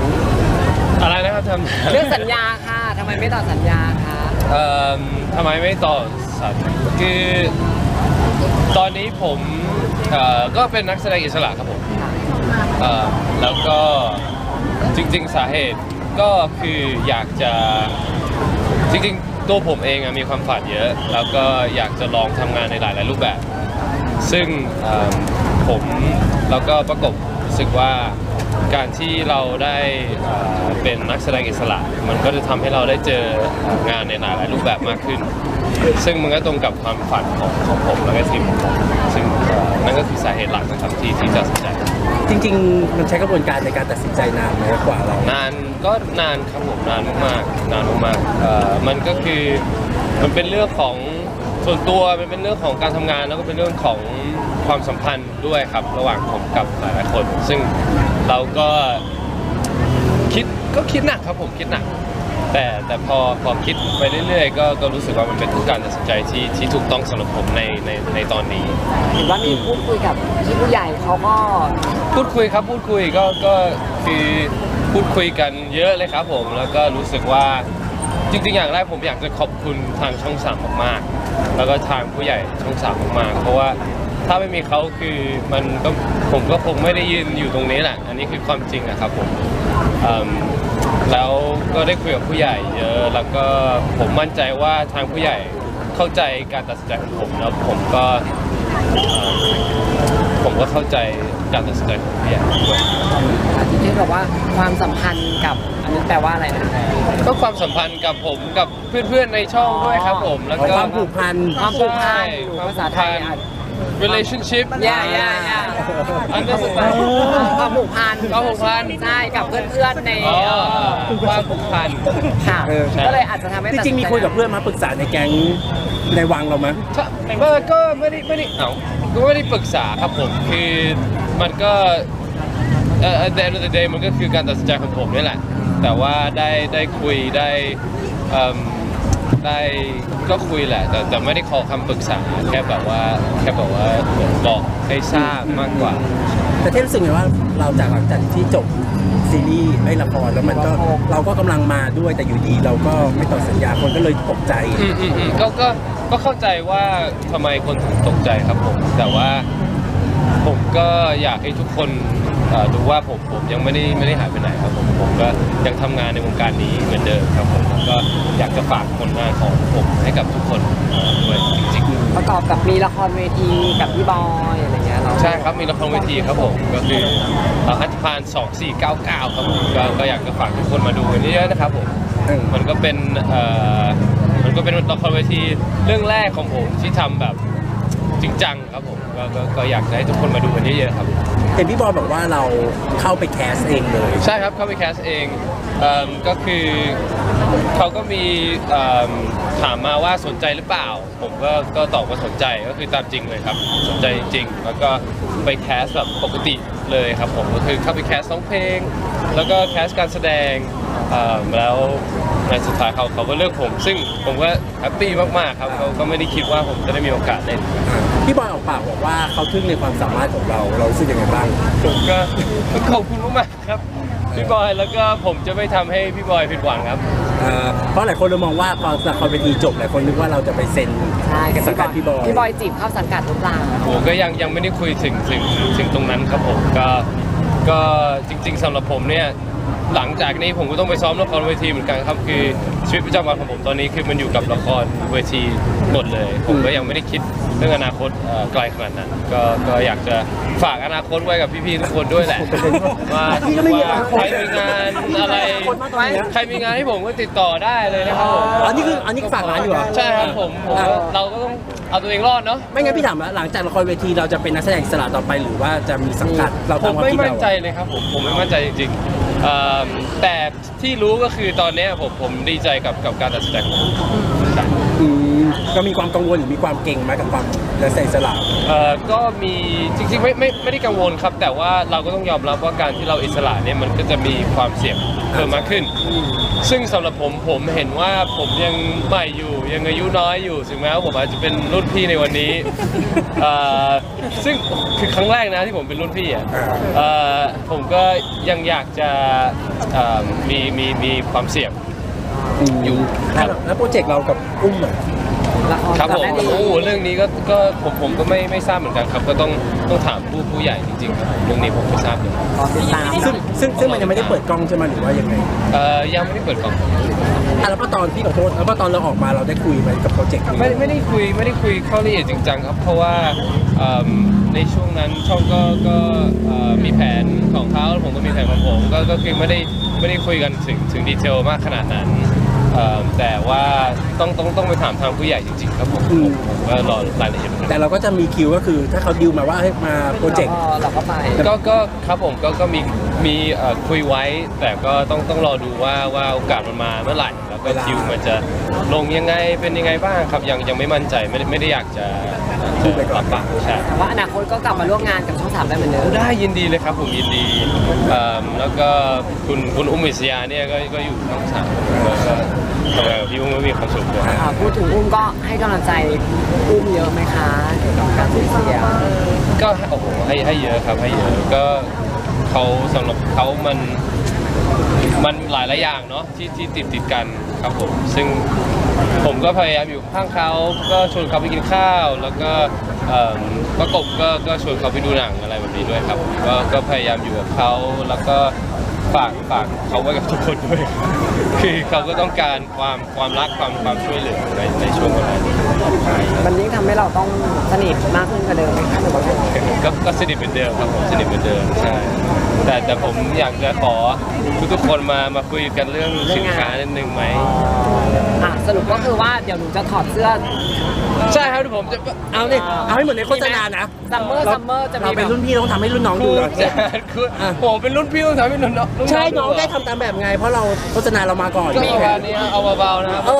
ล อะไรนะครับทำเรื่องสัญญาค่ะทำไมไม่ต่อสัญญาคะเอ่อทำไมไม่ต่อสัญคือตอนนี้ผมเอ่อก็เป็นนักแสดงอิสระครับผมค่ะเอ่อแล้วก็จริง ๆ สาเหตุก็คืออยากจะจริงๆ ตัวผมเองอะมีความฝันเยอะ แล้วก็อยากจะลองทำงานในหลายๆรูปแบบ ซึ่งเอิ่มผมแล้วก็ประกบรู้สึกว่า การที่เราได้เอ่อเป็นนักแสดงอิสระ มันก็จะทำให้เราได้เจองานในหลายๆรูปแบบมากขึ้น ซึ่งมันก็ตรงกับความฝันของของผมแล้วก็ทีมของผมซึ่งเอ่อนั่นก็คือสาเหตุหลักนะครับที่ที่ตัดสินใจจริง ๆ มันใช้กระบวนการในการตัดสินใจนานไหมกว่าเรา นานก็นานครับผมนานมากๆนานมากๆเอ่อมันก็คือมันเป็นเรื่องของส่วนตัวมันเป็นเรื่องของการทำงานแล้วก็เป็นเรื่องของความสัมพันธ์ด้วยครับ ระหว่างผมกับหลายๆคน ซึ่ง เราก็คิดก็คิดหนักครับผมคิดหนัก แต่แต่พอพอคิดไปเรื่อยๆ ก็ก็รู้สึกว่ามันเป็นการตัดสินใจที่ที่ถูกต้องสำหรับผมในในในตอนนี้ เห็นว่ามีพูดคุยกับพี่ผู้ใหญ่เขาก็พูดคุยครับพูดคุยก็ก็คือพูดคุยกันเยอะเลยครับผมแล้วก็รู้สึกว่าจริงๆ อย่างแรกผมอยากจะขอบคุณทางช่องสามมากๆ แล้วก็ทางผู้ใหญ่ช่องสามมากๆ เพราะว่า ถ้าไม่มีเขาคือมันก็ผมก็คงไม่ได้ยืนอยู่ตรงนี้แหละอันนี้คือความจริงอะครับผมอืมแล้วก็ได้คุยกับผู้ใหญ่เยอะแล้วก็ผมมั่นใจว่าทางผู้ใหญ่เข้าใจการตัดสินใจของผมแล้วผมก็เอ่อผมก็เข้าใจการตัดสินใจของพี่ใหญ่ด้วยที่ที่บอกว่าความสัมพันธ์กับอันนี้แปลว่าอะไรนะ ก็ความสัมพันธ์กับผมกับเพื่อนๆในช่องด้วยครับผม แล้วก็ความผูกพัน ความผูกพันใช่หรือความภาษาผูกไทพัยนอะ relationship ย่าย่าย่าอันนี้สไตล์ความผูกพันความผูกพัน ใช่กับเพื่อนๆใน อ๋อความผูกพัน ค่ะเออก็เลยอาจจะทำให้จริงๆมีคุยกับเพื่อนมาปรึกษาในแก๊งในวังเราไหม ถ้าเออก็ไม่ได้ไม่ได้เอ้าก็ไม่ได้ปรึกษาครับผมคือมันก็เอ่อ at the end of the day มันก็คือการตัดสินใจของผมนี่แหละ แต่ว่าได้ได้คุยได้เอิ่ม ได้ก็คุยแหละ แต่แต่ไม่ได้ขอคำปรึกษาแค่แบบว่าแค่แบบว่าเหมือนบอกให้ทราบมากกว่า แต่เท่รู้สึกไงว่าเราจากหลังจากที่จบซีรีส์ไม่ละครแล้วมันก็เราก็กำลังมาด้วยแต่อยู่ดีเราก็ไม่ต่อสัญญาคนก็เลยตกใจอืมอืมอืมก็ก็ก็เข้าใจว่าทำไมคนถึงตกใจครับผม แต่ว่าผมก็อยากให้ทุกคนเอ่อดูว่าผมผมยังไม่ได้ไม่ได้หายไปไหนครับผมผมก็ ยังทำงานในวงการนี้เหมือนเดิมครับผมแล้วก็อยากจะฝากผลงานของผมให้กับทุกคนเอ่อด้วยจริงประกอบกับมีละครเวทีกับพี่บอยอะไรเงี้ยเราๆใช่ครับมีละครเวทีครับผมก็คือเอ่อฮัตพาน2499 ครับผมก็ก็อยากจะฝากทุกคนมาดูกันเยอะๆนะครับผมเออมันก็เป็นเอ่อมันก็เป็นละครเวทีเรื่องแรกของผมที่ทำแบบ จริงจังครับผมก็ก็ก็อยากจะให้ทุกคนมาดูกันเยอะๆครับ เห็นพี่บอยบอกว่าเราเข้าไปแคสเองเลย ใช่ครับเข้าไปแคสเองเอิ่มก็คือเขาก็มีเอิ่มถามมาว่าสนใจหรือเปล่า ผมก็ก็ตอบว่าสนใจก็คือตามจริงเลยครับ สนใจจริงๆแล้วก็ไปแคสแบบปกติ เลยครับผมก็คือเข้าไปแคสร้องเพลง แล้วก็แคสการแสดงเอิ่มแล้วในสุดท้ายเขาเขาก็เลือกผม ซึ่งผมก็แฮปปี้มากๆครับเขาก็ไม่ได้คิดว่าผมจะได้มีโอกาสเล่น พี่บอยออกปากบอกว่าเขาทึ่งในความสามารถของเรา เรารู้สึกยังไงบ้าง ผมก็ขอบคุณมากๆครับ พี่บอยแล้วก็ผมจะไม่ทำให้พี่บอยผิดหวังครับ เอ่อเพราะหลายคนเรามองว่าพอละครเวทีจบหลายคนนึกว่าเราจะไปเซ็นใช่กับสังกัดพี่บอยพี่บอยจีบเข้าสังกัดหรือเปล่า ผมก็ยังยังไม่ได้คุยถึงถึงถึงตรงนั้นครับผมก็ก็จริง ๆสำหรับผมเนี่ย หลังจากนี้ผมก็ต้องไปซ้อมละครเวทีเหมือนกันครับ คือชีวิตประจำวันของผมตอนนี้คือมันอยู่กับละครเวทีหมดเลย ผมก็ยังไม่ได้คิดเรื่องอนาคตเอ่อไกลขนาดนั้นก็ก็อยากจะฝากอนาคตไว้กับพี่ๆทุกคนด้วยแหละว่าพี่ก็ไม่มีอว่านาคใคตรมีงานอะไรคนมากกว่านี้ใครมีงานให้ผมก็ติดต่อได้เลยนะครับผมอันนี้คืออันนี้ฝากร้านอยู่เหรอ ใช่ครับผมผมก็เราก็ต้องเอาตัวเองรอดเนาะ ไม่งั้นพี่ถามว่าหลังจากละครเวทีเราจะเป็นนักแสดงอิสระต่อไปหรือว่าจะมีสังกัดเราผตามมความไม่คิดมั่นเราใจเลยครับผมผมไม่มั่นใจจริงๆ เอิ่มแต่ที่รู้ก็คือตอนเนี้ยผมผมดีใจกับกับการตัดสินใจของผม อืม ก็มีความกังวลหรือมีความเก่งไหมากับความและใส่สลับเอ่อก็มีจริงๆไม่ไม่ไม่ได้กังวลครับ แต่ว่าเราก็ต้องยอมรับว่าการที่เราอิสระเนี่ยมันก็จะมีความเสี่ยงเพิ่มมากขึ้น ซึ่งสำหรับผมผมเห็นว่าผมยังใหม่อยู่ยังอายุน้อยอยู่ถึงแม้ว่าผมอาจจะเป็นรุ่นพี่ในวันนี้เอ่อซึ่งคือครั้งแรกนะที่ผมเป็นรุ่นพี่อะเอ่อผมก็ยังอยากจะเอ่อมีมีมีความเสี่ยงอยู่ครับแล้วแล้วโปรเจกต์เรากับอุ้มอะ ละครครับผมจำได้ดีโอ้โหเรื่องนี้ก็ก็ผมผมก็ไม่ไม่ทราบเหมือนกันครับ ก็ต้องต้องถามผู้ผู้ใหญ่จริงๆครับเรื่องนี้ผมไม่ทราบเลยรอติดตามซึ่งซึ่งซึ่งมันยังไม่ได้เปิดกล้องใช่ไหมหรือว่ายังไงเอ่อยังไม่ได้เปิดกล่องอะแล้วพอตอนพี่ขอโทษแล้วพอตอนเราออกมาเราได้คุยไหมกับโปรเจกต์นี้ไม่ไม่ได้คุยไม่ได้คุยเข้าละเอียดจริงจังครับ เพราะว่าเอิ่มในช่วงนั้นช่องก็ก็เอ่อมีแผนของเขาแล้วผมก็มีแผนของผมก็ก็คือไม่ได้ไม่ได้คุยกันถึงถึงดีเทลมากขนาดนั้น เอิ่มแต่ว่าต้องต้องต้องไปถามทางผู้ใหญ่จริงๆครับผมผมผมก็รอรายละเอียดเหมือนกันแต่เราก็จะมีคิวก็คือถ้าเขาดิวมาว่าให้มาโปรเจกต์ เราก็ไปก็ก็ครับผมก็ก็มีมีเอ่อคุยไว้ แต่ก็ต้องต้องรอดูว่าว่าโอกาสมันมาเมื่อไหร่ แล้วก็เวลา คิวมันจะลงยังไงเป็นยังไงบ้างครับยังยังไม่มั่นใจไม่ได้ไม่ได้อยากจะพูดไปก่อนรับปากใช่ แต่ว่าอนาคตก็กลับมาร่วมงานกับช่องสามได้เหมือนเดิมได้ยินดีเลยครับผมยินดีเอิ่มแล้วก็คุณคุณอุ้มอิสยาเนี่ยก็ก็อยู่ทั้งสามแล้วก็ทำงาน ก็มีความสุขด้วยอ่าพูดถึงอุ้มก็ให้กำลังใจอุ้มเยอะไหมคะเกี่ยวกับการสูญเสียก็โอ้โหให้ให้เยอะครับให้เยอะก็เขาสำหรับเขามันมันหลายหลายอย่างเนาะที่ที่ติดติดกันครับผมซึ่งผมก็พยายามอยู่ข้างเขาก็ชวนเขาไปกินข้าว แล้วก็ประกบก็ก็ชวนเขาไปดูหนังอะไรแบบนี้ด้วยครับก็ก็พยายามอยู่กับเขาแล้วก็ ฝากฝากเขาไว้กับทุกคนด้วย คือเขาก็ต้องการความความรักความความช่วยเหลือในในช่วงเวลานี้มันยิ่งทำให้เราต้องสนิทมากขึ้นกว่าเดิมไหมคะหรือว่าไงก็ก็สนิทเหมือนเดิมครับผมสนิทเหมือนเดิมใช่แต่แต่ผมอยากจะขอทุกทุกๆคนมามาคุยกันเรื่องสินค้านิดนึงไหมอะส รุปก็คือว่าเดี๋ยวหนูจะถอดเสื้อ ใช่ครับเดี๋ยวผมจะเอาเนี่ยเอาให้เหมือนในโฆษณานะซัมเมอร์ซัมเมอร์จะมีเราแบเป็นบรุ่นพี่ต้องทำให้รุ่นน้องคดูรูหน่อยจะคือผมเป็นรุ่นพี่ต้องทำให้รุ่นน้องรุ่ใช่น้องดูเหรได้ทำตามแบบไง เพราะเราโฆษณาเรามาก่อนก็ประมาณนี้เอาเบาๆนะครับเอ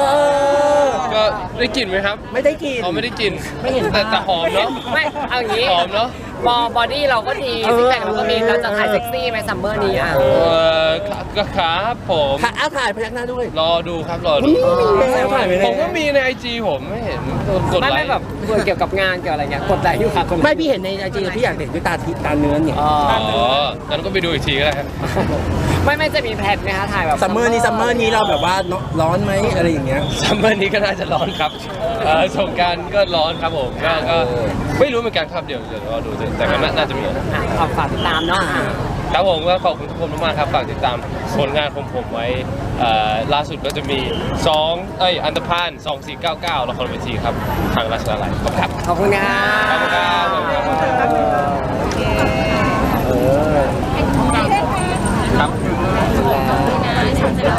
อก็ได้กลิ่นไหมครับไม่ได้กินอ๋อไม่ได้กลิ่นไม่เห็นแต่แต่หอมเนาะ ไม่เอาอย่างนี้ หอมเนาะ บอบอดี้เราก็ดีเออ ซิกแพคเราก็มีเราจะถ่ายเซ็กซี่ไหมซัมเมอร์นี้อะ เออก็ครับผม ค่ะอ้าวถ่ายพยักหน้าด้วยรอดูครับรอดูนี่แล้วถ่ายไปเลยผมก็มีในไอจีผมไม่เห็นกดไม่ไลไม่ค์แบบเกี่ยวกับงานเกี่ยวอะไรเงี้ยกดไลค์อยู่ค่ะกดลค์ไม่พี่เห็นในไอจีพี่อยากเด็กด้วยตาทิตาเนื้อเนี่ย อ๋อ อ๋องั้นก็ไปดูอีกทีก็ได้ครับ ไม่ไม่จะมีแพลนไหมคะถ่ายแบบซัมเมอร์นี้ซัมเมอร์นี้เราแบบว่าร้อนไหมอะไรอย่างเงี้ยซัมเมอร์นี้ก็น่าจะร้อนครับเอ่อสงกรารก็ร้อนครับผมก็ก็ไม่รู้เหมือนกันครับเดี๋ยวเดี๋ยวรอดูแต่ก็น่าน่าจะมีอะขอฝากติดตามเนาะอะครับผมก็ขอบคุณทุกคนมากๆครับฝากติดตามผลงานของผมไว้เอ่อล่าสุดก็จะมี2เอ้ยอันตพาน2499ละครเวทีครับทางราชดาลัยขอบคุณครับขอบคุณค่ะ ขอบคุณครับขอบคุณครับเออครับ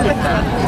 Metallica.